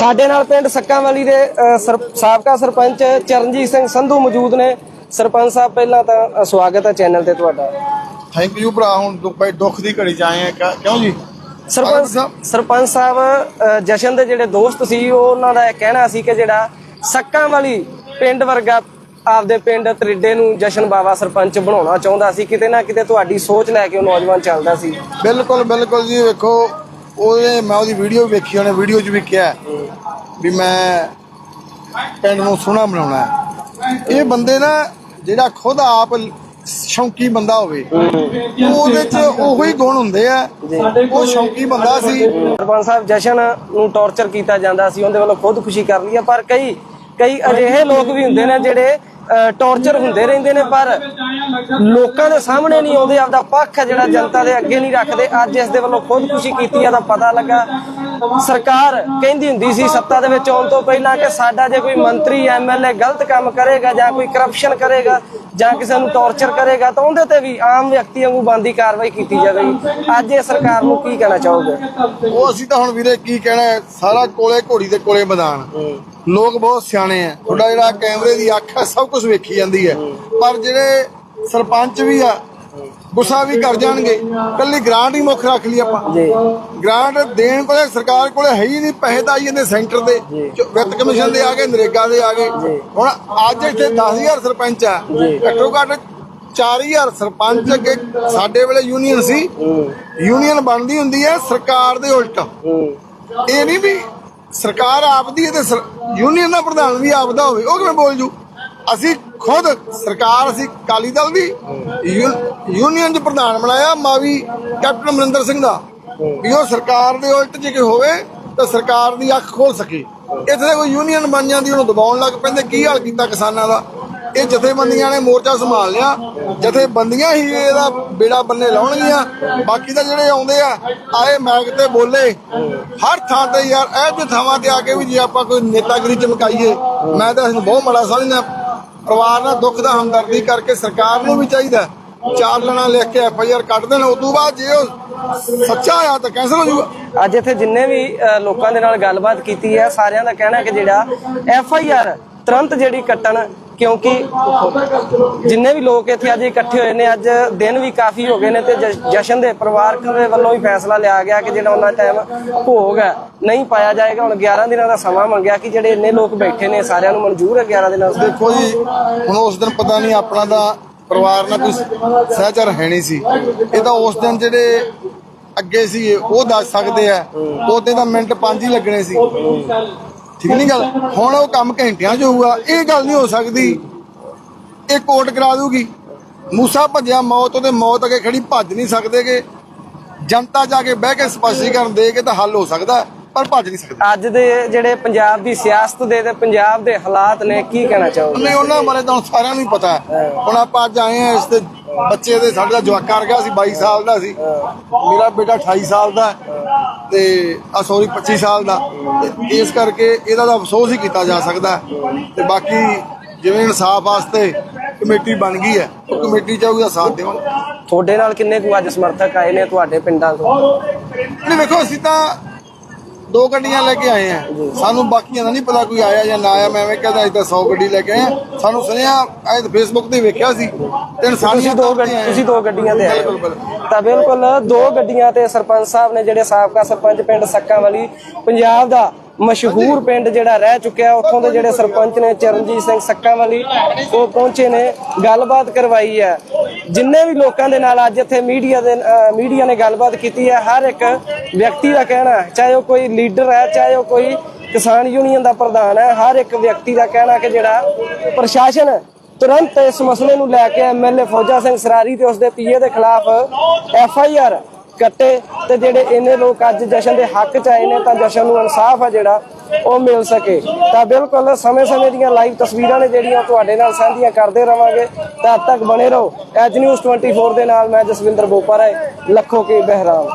ਸਾਡੇ ਨਾਲ ਪਿੰਡ ਸੱਕਾਂਵਾਲੀ ਦੇ ਅ, ਸਰ- ਸਾਬਕਾ ਸਰਪੰਚ ਚਰਨਜੀਤ ਸਿੰਘ ਸੰਧੂ ਮੌਜੂਦ ਨੇ। ਸਰਪੰਚ ਸਾਹਿਬ ਪਹਿਲਾਂ ਤਾਂ ਸਵਾਗਤ ਹੈ ਚੈਨਲ ਤੇ ਤੁਹਾਡਾ। ਥੈਂਕ ਯੂ ਭਰਾ ਹੁਣ ਭਾਈ ਦੁੱਖ ਦੀ ਘੜੀ ਚ ਆਏ ਆ ਕਿਉਂ ਜੀ? ਸਰਪੰਚ। ਸਰਪੰਚ ਸਾਹਿਬ ਜਸ਼ਨ ਦੇ ਜਿਹੜੇ ਦੋਸਤ ਸੀ ਉਹ ਉਹਨਾਂ ਦਾ ਇਹ ਕਹਿਣਾ ਸੀ ਕਿ ਜਿਹੜਾ ਸੱਕਾਂਵਾਲੀ ਪਿੰਡ ਵਰਗਾ ਆਪਦੇ ਪਿੰਡ ਤਰਿੱਡੇ ਨੂੰ ਜਸ਼ਨ ਬਾਵਾ ਸਰਪੰਚ ਬਣਾਉਣਾ ਚਾਹੁੰਦਾ ਸੀ ਕਿਤੇ ਨਾ ਕਿਤੇ ਤੁਹਾਡੀ ਸੋਚ ਲੈ ਕੇ ਉਹ ਨੌਜਵਾਨ ਚੱਲਦਾ ਸੀ। ਬਿਲਕੁਲ ਬਿਲਕੁਲ ਜੀ ਵੇਖੋ ਉਹਨੇ ਮੈਂ ਉਹਦੀ ਵੀਡੀਓ ਵੇਖੀ ਉਹਨੇ ਵੀਡੀਓ 'ਚ ਵੀ ਕਿਹਾ ਵੀ ਮੈਂ ਪਿੰਡ ਨੂੰ ਸੋਹਣਾ ਬਣਾਉਣਾ ਹੈ। ਇਹ ਬੰਦੇ ਨਾ ਜਿਹੜਾ ਖੁਦ ਆਪ ਸ਼ੌਂਕੀ ਬੰਦਾ ਹੋਵੇ ਉਹਦੇ 'ਚ ਉਹੋ ਹੀ ਗੁਣ ਹੁੰਦੇ ਆ। ਉਹ ਸ਼ੌਂਕੀ ਬੰਦਾ ਸੀ। ਸਰਪੰਚ ਸਾਹਿਬ ਜਸ਼ਨ ਨੂੰ ਟੌਰਚਰ ਕੀਤਾ ਜਾਂਦਾ ਸੀ ਉਹਦੇ ਵੱਲੋਂ ਖੁਦਕੁਸ਼ੀ ਕਰ ਲਈ ਪਰ ਕਈ ਕਈ ਅਜਿਹੇ ਲੋਕ ਵੀ ਹੁੰਦੇ ਨੇ ਜਿਹੜੇ ਟੌਰਚਰ ਹੁੰਦੇ ਰਹਿੰਦੇ ਨੇ ਪਰ ਲੋਕਾਂ ਦੇ ਸਾਹਮਣੇ ਨਹੀਂ ਆਉਂਦੇ ਆਪਦਾ ਪੱਖ ਜਿਹੜਾ ਜਨਤਾ ਦੇ ਅੱਗੇ ਨਹੀਂ ਰੱਖਦੇ। ਅੱਜ ਇਸ ਦੇ ਵੱਲੋਂ ਖੁਦਕੁਸ਼ੀ ਕੀਤੀ ਆ ਤਾਂ ਪਤਾ ਲੱਗਾ ਸਰਕਾਰ ਕਹਿੰਦੀ ਹੁੰਦੀ ਸੀ ਸੱਤਾ ਦੇ ਵਿੱਚ ਆਉਣ ਤੋਂ ਪਹਿਲਾਂ ਕਿ ਸਾਡਾ ਜੇ ਕੋਈ ਮੰਤਰੀ ਐਮਐਲਏ ਗਲਤ ਕੰਮ ਕਰੇਗਾ ਜਾਂ ਕੋਈ ਕਰਪਸ਼ਨ ਕਰੇਗਾ ਜਾਂ ਕਿਸੇ ਨੂੰ ਟੌਰਚਰ ਕਰੇਗਾ ਤਾਂ ਉਹਦੇ ਤੇ ਵੀ ਆਮ ਵਿਅਕਤੀ ਵਾਂਗੂ ਬੰਦੀ ਕਾਰਵਾਈ ਕੀਤੀ ਜਾਵੇਗੀ ਅੱਜ ਇਹ ਸਰਕਾਰ ਨੂੰ ਕੀ ਕਹਿਣਾ ਚਾਹੋਗੇ? ਉਹ ਅਸੀਂ ਤਾਂ ਹੁਣ ਵੀਰੇ ਕੀ ਕਹਿਣਾ ਸਾਰਾ ਕੋਲੇ ਘੋੜੀ ਦੇ ਕੋਲੇ ਮੈਦਾਨ। ਲੋਕ ਬਹੁਤ ਸਿਆਣੇ ਆ। ਤੁਹਾਡਾ ਜਿਹੜਾ ਕੈਮਰੇ ਦੀ ਅੱਖ ਹੈ, ਸਭ ਕੁਝ ਵੇਖੀ ਜਾਂਦੀ ਹੈ। ਪਰ ਜਿਹੜੇ ਸਰਪੰਚ ਵੀ ਆ ਗੁੱਸਾ ਵੀ ਕਰ ਜਾਣਗੇ। ਕੱਲੀ ਗ੍ਰਾਂਟ ਹੀ ਮੁੱਖ ਰੱਖ ਲਈ ਆਪਾਂ। ਜੀ। ਗ੍ਰਾਂਟ ਦੇਣ ਕੋਲੇ ਸਰਕਾਰ ਕੋਲੇ ਹੈ ਹੀ ਨਹੀਂ ਪੈਸੇ ਤਾਂ ਆਈ ਜਾਂਦੇ ਸੈਂਟਰ ਦੇ ਵਿੱਤ ਕਮਿਸ਼ਨ ਦੇ ਆ ਗਏ ਨਰੇਗਾ ਦੇ ਆ ਗਏ। ਹੁਣ ਅੱਜ ਇੱਥੇ 10000 ਸਰਪੰਚ ਆ। ਘੱਟੋ ਘੱਟ 4000 ਸਰਪੰਚ ਅੱਗੇ ਸਾਡੇ ਵੇਲੇ ਯੂਨੀਅਨ ਸੀ। ਯੂਨੀਅਨ ਬਣਦੀ ਹੁੰਦੀ ਹੈ ਸਰਕਾਰ ਦੇ ਉਲਟ। ਇਹ ਨਹੀਂ ਵੀ ਸਰਕਾਰ ਆਪਦੀ ਹੈ ਤੇ ਯੂਨੀਅਨ ਦਾ ਪ੍ਰਧਾਨ ਵੀ ਆਪਦਾ ਹੋਵੇ। ਉਹ ਕਿਵੇਂ ਬੋਲ ਜੂ? ਅਸੀਂ ਖੁਦ ਸਰਕਾਰ ਅਸੀਂ ਕਾਲੀ ਦਲ ਦੀ ਯੂਨੀਅਨ ਚ ਪ੍ਰਧਾਨ ਬਣਾਇਆ ਮਾਵੀ ਕੈਪਟਨ ਅਮਰਿੰਦਰ ਸਿੰਘ ਦਾ। ਵੀ ਉਹ ਸਰਕਾਰ ਦੇ ਉਲਟ ਜੇ ਕੋਈ ਹੋਵੇ, ਤਾਂ ਸਰਕਾਰ ਦੀ ਅੱਖ ਖੋਲ ਸਕੇ। ਇੱਥੇ ਕੋਈ ਯੂਨੀਅਨ ਬਣ ਜਾਂਦੀ ਉਹਨੂੰ ਦਬਾਉਣ ਲੱਗ ਪੈਂਦੇ, ਕੀ ਹਾਲ ਕੀਤਾ ਕਿਸਾਨਾਂ ਦਾ? ਇਹ ਜਥੇਬੰਦੀਆਂ ਨੇ ਮੋਰਚਾ ਸੰਭਾਲ ਲਿਆ। ਜਥੇਬੰਦੀਆਂ ਹੀ ਇਹਦਾ ਬੇੜਾ ਬੰਨੇ ਲਾਉਣਗੀਆਂ। ਬਾਕੀ ਤਾਂ ਜਿਹੜੇ ਆਉਂਦੇ ਆ, ਆਏ ਮੈਕ ਤੇ ਬੋਲੇ। ਹਰ ਥਾਂ ਤੇ ਯਾਰ, ਇਹ ਜਿਹੇ ਥਾਵਾਂ ਤੇ ਆ ਕੇ ਵੀ ਜੇ ਆਪਾਂ ਕੋਈ ਨੇਤਾਗਰੀ ਚਮਕਾਈਏ, ਮੈਂ ਤਾਂ ਇਸ ਨੂੰ ਬਹੁਤ ਮਾੜਾ ਸਮਝਦਾ। ਪਰਿਵਾਰ ਨਾਲ ਦੁੱਖ ਦਾ ਹਮਦਰਦੀ ਕਰਕੇ ਸਰਕਾਰ ਨੂੰ ਵੀ ਚਾਹੀਦਾ ਚਾਰ ਲੈਣਾ ਲਿਖ ਕੇ ਐਫ ਆਈ ਆਰ ਕੱਢ ਦੇਣ, ਉਸ ਤੋਂ ਬਾਅਦ ਜੇ ਉਹ ਸੱਚਾ ਆ ਤਾਂ ਕੈਂਸਲ ਹੋ ਜਾਊਗਾ। ਅੱਜ ਇੱਥੇ ਜਿੰਨੇ ਵੀ ਲੋਕਾਂ ਦੇ ਨਾਲ ਗੱਲਬਾਤ ਕੀਤੀ ਹੈ, ਸਾਰਿਆਂ ਦਾ ਕਹਿਣਾ ਹੈ ਕਿ ਜਿਹੜਾ ਐਫ ਆਈ ਆਰ, ਤੁਰੰਤ ਜਿਹੜੀ ਕੱਟਣ ਕਿਉਂਕਿ ਜਿੰਨੇ ਵੀ ਲੋਕ ਇੱਥੇ ਅੱਜ ਇਕੱਠੇ ਹੋਏ ਨੇ, ਅੱਜ ਦਿਨ ਵੀ ਕਾਫੀ ਹੋ ਗਏ ਨੇ ਤੇ ਜਸ਼ਨ ਦੇ ਪਰਿਵਾਰਕ ਦੇ ਵੱਲੋਂ ਵੀ ਫੈਸਲਾ ਲਿਆ ਗਿਆ ਕਿ ਜਿਹੜਾ ਉਹਨਾਂ ਟਾਈਮ ਭੋਗ ਹੈ, ਨਹੀਂ ਪਾਇਆ ਜਾਏਗਾ। ਹੁਣ 11 ਦਿਨਾਂ ਦਾ ਸਮਾਂ ਮੰਗਿਆ ਕਿ ਜਿਹੜੇ ਇੰਨੇ ਲੋਕ ਬੈਠੇ ਨੇ, ਸਾਰਿਆਂ ਨੂੰ ਮਨਜ਼ੂਰ ਹੈ 11 ਦਿਨਾਂ ਦਾ। ਦੇਖੋ ਜੀ, ਹੁਣ ਉਸ ਦਿਨ ਪਤਾ ਨਹੀਂ ਆਪਣਾ ਦਾ ਪਰਿਵਾਰ ਨਾਲ ਕੋਈ ਸਹਿਚਰ ਹੈ ਨਹੀਂ ਸੀ। ਇਹ ਤਾਂ ਉਸ ਦਿਨ ਜਿਹੜੇ ਅੱਗੇ ਸੀ, ਉਹ ਦੱਸ ਸਕਦੇ ਆ। ਉਹਦੇ ਤਾਂ ਮਿੰਟ ਪੰਜ ਹੀ ਲੱਗਣੇ ਸੀ। ਠੀਕ ਨਹੀਂ ਗੱਲ? ਹੁਣ ਉਹ ਕੰਮ ਘੰਟਿਆਂ 'ਚ ਹੋਊਗਾ ਇਹ ਗੱਲ ਨਹੀਂ ਹੋ ਸਕਦੀ। ਇਹ ਕੋਰਟ ਕਰਾ ਦੂਗੀ। ਮੂਸਾ ਭੱਜਿਆ ਮੌਤ ਉਹਦੇ ਮੌਤ ਅੱਗੇ ਖੜੀ ਭੱਜ ਨਹੀਂ ਸਕਦੇਗੇ। ਜਨਤਾ ਜਾ ਕੇ ਬਹਿ ਕੇ ਸਪਸ਼ਟੀਕਰਨ ਦੇ ਕੇ ਤਾਂ ਹੱਲ ਹੋ ਸਕਦਾ ਪਰ ਭੱਜ ਨਹੀਂ ਸਕਦੇ। ਅੱਜ ਦੇ ਜਿਹੜੇ ਪੰਜਾਬ ਦੀ ਸਿਆਸਤ ਦੇ ਤੇ ਪੰਜਾਬ ਦੇ ਹਾਲਾਤ ਨੇ ਕੀ ਕਹਿਣਾ ਚਾਹੋਗੇ? ਨਹੀਂ ਉਹਨਾਂ ਬਾਰੇ ਤਾਂ ਸਾਰਿਆਂ ਨੂੰ ਹੀ ਪਤਾ। ਹੈ। ਹੁਣ ਆਪਾਂ ਅੱਜ ਆਏ ਆ ਇਸ ਤੇ ਬੱਚੇ ਦੇ ਸਾਡੇ ਦਾ ਜਵਾਕਾ ਵਰਗਾ ਸੀ 22 ਸਾਲ ਦਾ ਸੀ। ਮੇਰਾ ਬੇਟਾ 28 ਸਾਲ ਦਾ ਤੇ ਆ ਸੌਰੀ 25 ਸਾਲ ਦਾ। ਇਸ ਕਰਕੇ ਇਹਦਾ ਤਾਂ ਅਫਸੋਸ ਹੀ ਕੀਤਾ ਜਾ ਸਕਦਾ। ਤੇ ਬਾਕੀ ਜਿਵੇਂ ਇਨਸਾਫ ਵਾਸਤੇ ਕਮੇਟੀ ਬਣ ਗਈ ਹੈ ਉਹ ਕਮੇਟੀ ਚਾਹੂਗਾ ਸਾਥ ਦੇਵਾਂਗੇ। ਤੁਹਾਡੇ ਨਾਲ ਕਿੰਨੇ ਕੁ ਅੱਜ ਸਮਰਥਕ ਆਏ ਨੇ ਤੁਹਾਡੇ ਪਿੰਡਾਂ ਤੋਂ? ਨਹੀਂ ਵੇਖੋ ਅਸੀਂ ਤਾਂ ਦੋ ਗੱਡੀਆਂ ਲੈ ਕੇ ਆਏ ਆ। ਸਾਨੂੰ ਬਾਕੀਆਂ ਦਾ ਨਹੀਂ ਪਤਾ ਕੋਈ ਆਇਆ ਜਾਂ ਨਾ ਆਇਆ। ਮੈਂ ਐਵੇਂ ਕਹਿੰਦਾ ਅਸੀਂ ਤਾਂ 100 ਗੱਡੀ ਲੈ ਕੇ ਆਏ ਆ। ਸਾਨੂੰ ਸੁਣਿਆ ਐ ਫੇਸਬੁੱਕ ਤੇ ਵੇਖਿਆ ਸੀ। ਤੇ ਤੁਸੀਂ ਦੋ ਤੌਰ ਤੇ ਗੱਡੀ ਆਏ ਆ। ਤੁਸੀਂ ਦੋ ਗੱਡੀਆਂ ਤੇ ਆਏ। ਤਾਂ ਬਿਲਕੁਲ ਦੋ ਗੱਡੀਆਂ ਤੇ ਸਰਪੰਚ ਸਾਹਿਬ ਨੇ ਜਿਹੜੇ ਸਾਬਕਾ ਸਰਪੰਚ ਪਿੰਡ ਸੱਕਾਂ ਵਾਲੀ ਪੰਜਾਬ ਦਾ ਮਸ਼ਹੂਰ ਪਿੰਡ ਜਿਹੜਾ ਰਹਿ ਚੁੱਕਿਆ ਉੱਥੋਂ ਦੇ ਜਿਹੜੇ ਸਰਪੰਚ ਨੇ ਚਰਨਜੀਤ ਸਿੰਘ ਸੱਕਾਂ ਵਾਲੀ ਉਹ ਪਹੁੰਚੇ ਨੇ। ਗੱਲਬਾਤ ਕਰਵਾਈ ਹੈ। ਜਿੰਨੇ ਵੀ ਲੋਕਾਂ ਦੇ ਨਾਲ ਅੱਜ ਇੱਥੇ ਮੀਡੀਆ ਦੇ ਮੀਡੀਆ ਨੇ ਗੱਲਬਾਤ ਕੀਤੀ ਹੈ, ਹਰ ਇੱਕ ਵਿਅਕਤੀ ਦਾ ਕਹਿਣਾ ਚਾਹੇ ਉਹ ਕੋਈ ਲੀਡਰ ਹੈ, ਚਾਹੇ ਉਹ ਕੋਈ ਕਿਸਾਨ ਯੂਨੀਅਨ ਦਾ ਪ੍ਰਧਾਨ ਹੈ, ਹਰ ਇੱਕ ਵਿਅਕਤੀ ਦਾ ਕਹਿਣਾ ਕਿ ਜਿਹੜਾ ਪ੍ਰਸ਼ਾਸਨ ਤੁਰੰਤ ਇਸ ਮਸਲੇ ਨੂੰ ਲੈ ਕੇ ਐਮਐਲਏ ਫੌਜਾ ਸਿੰਘ ਸਰਾਰੀ ਤੇ ਉਸਦੇ ਪੀਏ ਦੇ ਖਿਲਾਫ ਐਫ ਆਈ ਆਰ ਕੱਟੇ ਤੇ ਜਿਹੜੇ ਇਹਨੇ ਲੋਕ ਅੱਜ ਜਸ਼ਨ ਦੇ ਹੱਕ ਚ ਆਏ ਨੇ, ਤਾਂ ਜਸ਼ਨ ਨੂੰ ਇਨਸਾਫ ਆ ਜਿਹੜਾ ਉਹ ਮਿਲ ਸਕੇ। ਤਾਂ ਬਿਲਕੁਲ ਸਮੇਂ-ਸਮੇਂ ਦੀਆਂ ਲਾਈਵ ਤਸਵੀਰਾਂ ਨੇ ਜਿਹੜੀਆਂ ਤੁਹਾਡੇ ਨਾਲ ਸਾਂਝੀਆਂ ਕਰਦੇ ਰਵਾਂਗੇ। ਤਦ ਤੱਕ ਬਣੇ ਰਹੋ। ਐਜ ਨਿਊਜ਼ 24 ਦੇ ਨਾਲ ਮੈਂ ਜਸਵਿੰਦਰ ਬੋਪਾ ਰਾਏ ਲੱਖੋ ਕੇ ਬਹਿਰਾਮ।